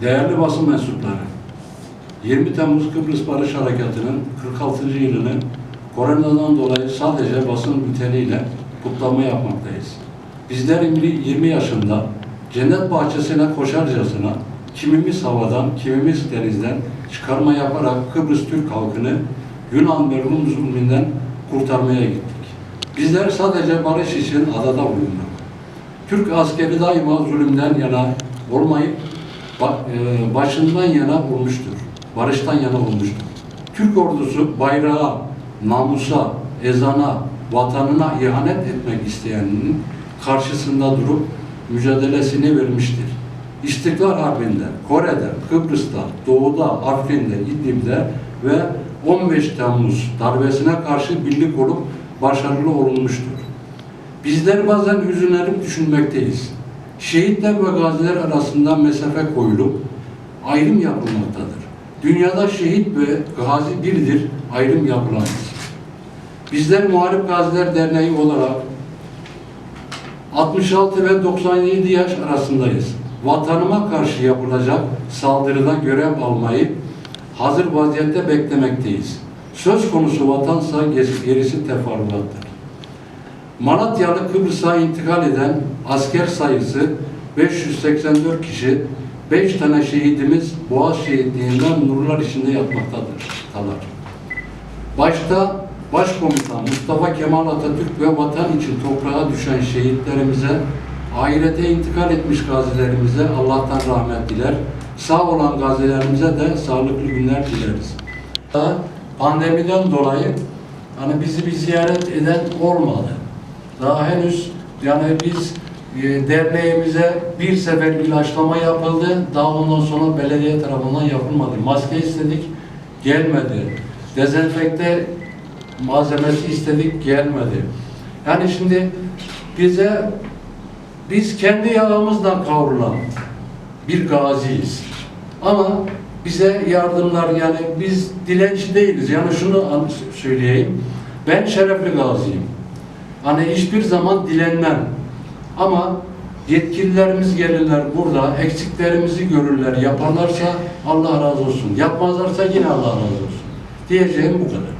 Değerli basın mensupları, 20 Temmuz Kıbrıs Barış Harekatı'nın 46. yılını koronadan dolayı sadece basın bülteniyle kutlama yapmaktayız. Bizler 20 20 yaşında cennet bahçesine koşarcasına kimimiz havadan, kimimiz denizden çıkarma yaparak Kıbrıs Türk halkını Yunan ve Rum zulmünden kurtarmaya gittik. Bizler sadece barış için adada bulunduk. Türk askeri daima zulümden yana olmayıp e, başından yana olmuştur. Barıştan yana olmuştur. Türk ordusu bayrağa, namusa, ezana, vatanına ihanet etmek isteyeninin karşısında durup mücadelesini vermiştir. İstiklal Harbi'nde, Kore'de, Kıbrıs'ta, Doğu'da, Afrin'de, İdlib'de ve 15 Temmuz darbesine karşı birlik olup başarılı olunmuştur. Bizler bazen hüzünlenip düşünmekteyiz. Şehitler ve gaziler arasında mesafe koyulup ayrım yapılmaktadır. Dünyada şehit ve gazi birdir, ayrım yapılamaz. Bizler Muharip Gaziler Derneği olarak 66 ve 97 yaş arasındayız. Vatanıma karşı yapılacak saldırıda görev almayı hazır vaziyette beklemekteyiz. Söz konusu vatansa gerisi teferruattır. Malatyalı Kıbrıs'a intikal eden asker sayısı 584 kişi, 5 tane şehidimiz Boğaz şehitliğinden nurlar içinde yatmaktadır. Talar. Başta Başkomutan Mustafa Kemal Atatürk ve vatan için toprağa düşen şehitlerimize, ahirete intikal etmiş gazilerimize Allah'tan rahmet diler. Sağ olan gazilerimize de sağlıklı günler dileriz. Pandemiden dolayı hani bizi bir ziyaret eden olmadı. Daha henüz yani biz e, derneğimize bir sefer ilaçlama yapıldı. Daha ondan sonra belediye tarafından yapılmadı. Maske istedik, gelmedi. Dezenfekte malzemesi istedik, gelmedi. Yani şimdi bize biz kendi yağımızla kavrulan bir gaziyiz. Ama bize yardımlar yani biz dilenci değiliz. Yani şunu söyleyeyim. Ben şerefli gaziyim. Hani hiçbir zaman dilenmem. Ama yetkililerimiz gelirler burada, eksiklerimizi görürler, yaparlarsa Allah razı olsun. Yapmazlarsa yine Allah razı olsun. Diyeceğim bu kadar.